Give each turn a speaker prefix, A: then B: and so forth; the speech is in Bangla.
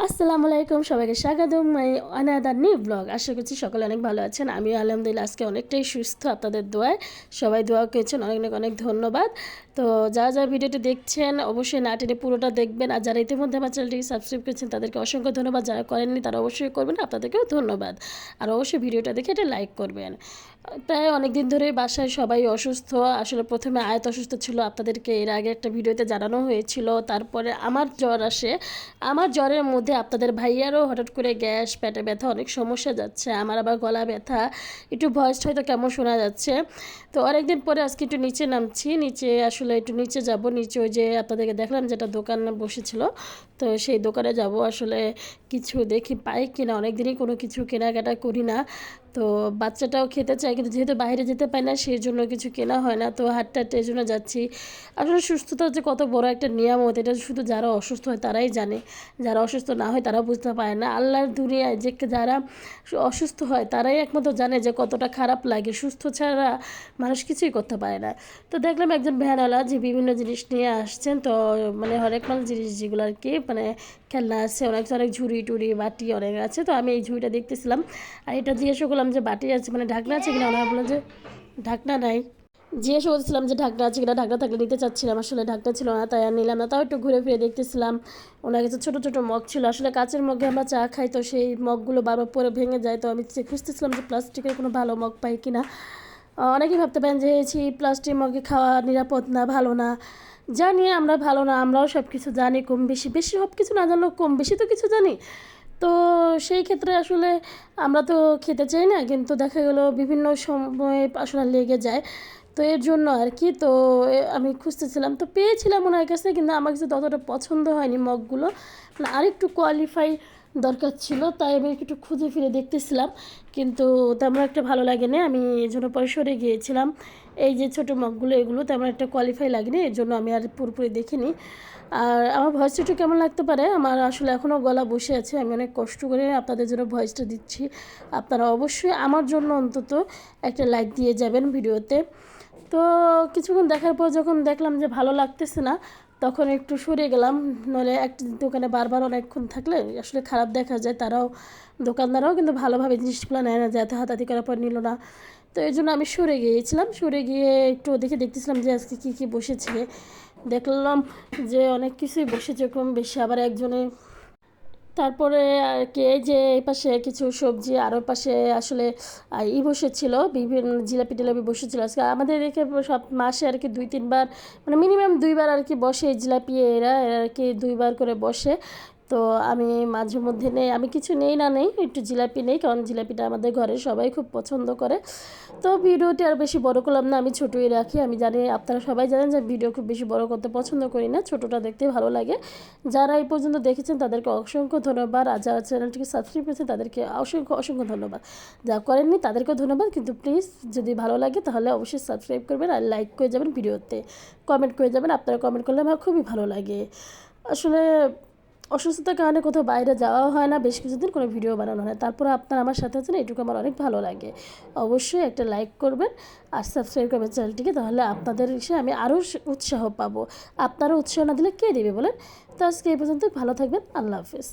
A: আসসালামু আলাইকুম, সবাইকে স্বাগতম। মাই অনাদার নিউ ব্লগ আশা করছি সকলে অনেক ভালো আছেন। আমিও আলহামদুলিল্লাহ আজকে অনেকটাই সুস্থ। আপনাদের দোয়ায় সবাই দোয়া করেছেন। অনেক অনেক অনেক ধন্যবাদ। তো যারা যারা ভিডিওটি দেখছেন, অবশ্যই না পুরোটা দেখবেন। আর যারা ইতিমধ্যে আমার চ্যানেলটিকে সাবস্ক্রাইব করেছেন, তাদেরকে অসংখ্য ধন্যবাদ। যারা করেননি, তারা অবশ্যই করবেন, আপনাদেরকেও ধন্যবাদ। আর অবশ্যই ভিডিওটা দেখে এটা লাইক করবেন। প্রায় অনেক দিন ধরে বাসায় সবাই অসুস্থ। আসলে প্রথমে আয়ত অসুস্থ ছিল, আপনাদেরকে এর আগে একটা ভিডিওতে জানানো হয়েছিল। তারপরে আমার জ্বর আসে। আমার জ্বরের মধ্যে আপনাদের ভাইয়ারও হঠাৎ করে গ্যাস, পেটে ব্যথা, অনেক সমস্যা যাচ্ছে। আমার আবার গলা ব্যথা। একটু ভয়েস হয়তো কেমন শোনা যাচ্ছে। তো অনেকদিন পরে আজকে একটু নিচে নামছি। নিচে আসলে একটু নিচে যাব। নিচে ওই যে আপনাদেরকে দেখলাম যেটা দোকান বসেছিল। তো সেই দোকানে যাব। আসলে কিছু দেখি, পাই কিনা অনেক দিনই কোনো কিছু কেনাকাটা করি না। তো বাচ্চাটাও খেতে চায় কিন্তু যেহেতু বাইরে যেতে পায় না সেই জন্য কিছু কেনা হয় না। তো হাটটা এই জন্য যাচ্ছি। আসলে সুস্থতা হচ্ছে কত বড় একটা নিয়ামত, এটা শুধু যারা অসুস্থ হয় তারাই জানে। যারা অসুস্থ না হয় তারা বুঝতে পারে না। আল্লাহর দুনিয়ায় যে যারা অসুস্থ হয় তারাই একমাত্র জানে যে কতটা খারাপ লাগে। সুস্থ ছাড়া মানুষ কিছুই করতে পারে না। তো দেখলাম একজন ভ্যানওয়ালা যে বিভিন্ন জিনিস নিয়ে আসছেন। তো মানে হরেক মাল জিনিস যেগুলো আর কি মানে খেলনা আছে, অনেক অনেক ঝুড়ি টুড়ি, বাটি অনেক আছে। তো আমি এই ঝুড়িটা দেখতেছিলাম। আর এটা জিজ্ঞেস যে বাটি আছে মানে ঢাকনা আছে কিনা, ওনারা বলল যে ঢাকনা নাই। জিজ্ঞেস করছিলাম যে ঢাকনা আছে কিনা, ঢাকনা থাকলে নিতে চাচ্ছিলাম, আসলে ঢাকনা ছিল না, তাই আর নিলাম না। তাও একটু ঘুরে ফিরে দেখতেছিলাম, ওনার কাছে ছোটো ছোটো মগ ছিল। আসলে কাচের মগে আমরা চা খাই, তো সেই মগগুলো বারবার পরে ভেঙে যায়, তো আমি খুঁজতেছিলাম যে প্লাস্টিকের কোনো ভালো মগ পাই কিনা। অনেকেই ভাবতে পারেন যে সেই প্লাস্টিক মগে খাওয়া নিরাপদ না, ভালো না। জানি আমরা ভালো না, আমরাও সব কিছু জানি, কম বেশি বেশি সব কিছু না জানলেও কম বেশি তো কিছু জানি। তো সেই ক্ষেত্রে আসলে আমরা তো খেতে চাই না, কিন্তু দেখা গেল বিভিন্ন সময়ে আসলে লেগে যায়। তো এর জন্য আর কি, তো আমি খুঁজতেছিলাম। তো পেয়েছিলাম ওনার কাছে, কিন্তু আমার কাছে ততটা পছন্দ হয়নি মগগুলো। মানে আরেকটু কোয়ালিফাই দরকার ছিল, তাই আমি একটু খুঁজে ফিরে দেখতেছিলাম। কিন্তু তেমন একটা ভালো লাগেনি, আমি এই জন্য পরে সরে গিয়েছিলাম। এই যে ছোটো মগগুলো, এগুলো তেমন একটা কোয়ালিফাই লাগেনি, এর জন্য আমি আর পুরোপুরি দেখিনি। আর আমার ভয়েসটা একটু কেমন লাগতে পারে? আমার আসলে এখনও গলা বসে আছে, আমি অনেক কষ্ট করে আপনাদের জন্য ভয়েসটা দিচ্ছি। আপনারা অবশ্যই আমার জন্য অন্তত একটা লাইক দিয়ে যাবেন ভিডিওতে। তো কিছুক্ষণ দেখার পর যখন দেখলাম যে ভালো লাগতেছে না, তখন একটু সরে গেলাম, নইলে একটা দোকানে বারবার অনেকক্ষণ থাকলে আসলে খারাপ দেখা যায়, তারাও দোকানদাররাও কিন্তু ভালোভাবে জিনিসগুলো নেয় না, যে এত হাতাহাতি করার পর নিল না। তো এই জন্য আমি সরে গিয়েছিলাম। সরে গিয়ে একটু দেখে দেখতেছিলাম যে আজকে কী কী বসেছে। দেখলাম যে অনেক কিছুই বসেছে, কম বেশি। আবার একজনে তারপরে আর কি এই যে এই পাশে কিছু সবজি, আর ওই পাশে আসলে ই বসেছিল, বিভিন্ন জিলাপি টিলাপি বসেছিল। আজকে আমাদের এদিকে সব মাসে আর কি দুই, তিনবার মানে মিনিমাম দুইবার আর কি বসে জিলাপি। এরা আর কি দুইবার করে বসে। তো আমি মাঝে মধ্যে নেই। আমি কিছু নেই না নেই, একটু জিলাপি নেই, কারণ জিলাপিটা আমাদের ঘরে সবাই খুব পছন্দ করে। তো ভিডিওটি আর বেশি বড় করলাম না, আমি ছোটোই রাখি। আমি জানি আপনারা সবাই জানেন যে ভিডিও খুব বেশি বড় করতে পছন্দ করি না, ছোটোটা দেখতে ভালো লাগে। যারা এই পর্যন্ত দেখেছেন তাদেরকে অসংখ্য ধন্যবাদ, আর যারা চ্যানেলটিকে সাবস্ক্রাইব করেছেন তাদেরকে অসংখ্য অসংখ্য ধন্যবাদ। যা করেননি তাদেরকেও ধন্যবাদ, কিন্তু প্লিজ যদি ভালো লাগে তাহলে অবশ্যই সাবস্ক্রাইব করবেন আর লাইক করে যাবেন ভিডিওতে। কমেন্ট করে যাবেন, আপনারা কমেন্ট করলে আমার খুবই ভালো লাগে। আসলে অসুস্থতার কারণে কোথাও বাইরে যাওয়া হয় না, বেশ কিছুদিন কোনো ভিডিও বানানো হয় তারপরে আপনার আমার সাথে আছেন, এটুকু আমার অনেক ভালো লাগে। অবশ্যই একটা লাইক করবেন আর সাবস্ক্রাইব করবেন চ্যানেলটিকে তাহলে আপনাদের সে আমি আরও উৎসাহ পাবো। আপনারা উৎসাহ না দিলে কে দেবে বলেন? তো আজকে এই পর্যন্ত ভালো থাকবেন, আল্লাহ হাফিজ।